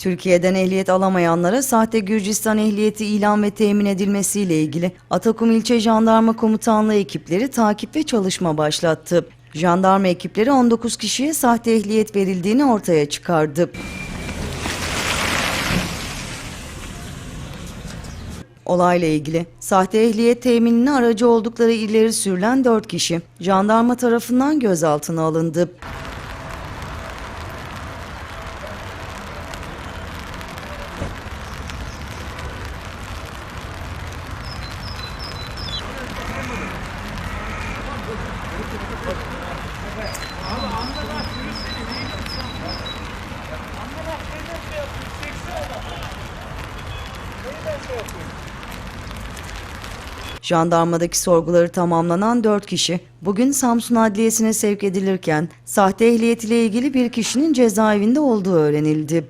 Türkiye'den ehliyet alamayanlara sahte Gürcistan ehliyeti ilan ve temin edilmesiyle ilgili Atakum İlçe Jandarma Komutanlığı ekipleri takip ve çalışma başlattı. Jandarma ekipleri 19 kişiye sahte ehliyet verildiğini ortaya çıkardı. Olayla ilgili sahte ehliyet teminine aracı oldukları ileri sürülen 4 kişi jandarma tarafından gözaltına alındı. Jandarmadaki sorguları tamamlanan 4 kişi bugün Samsun Adliyesi'ne sevk edilirken sahte ehliyet ile ilgili bir kişinin cezaevinde olduğu öğrenildi.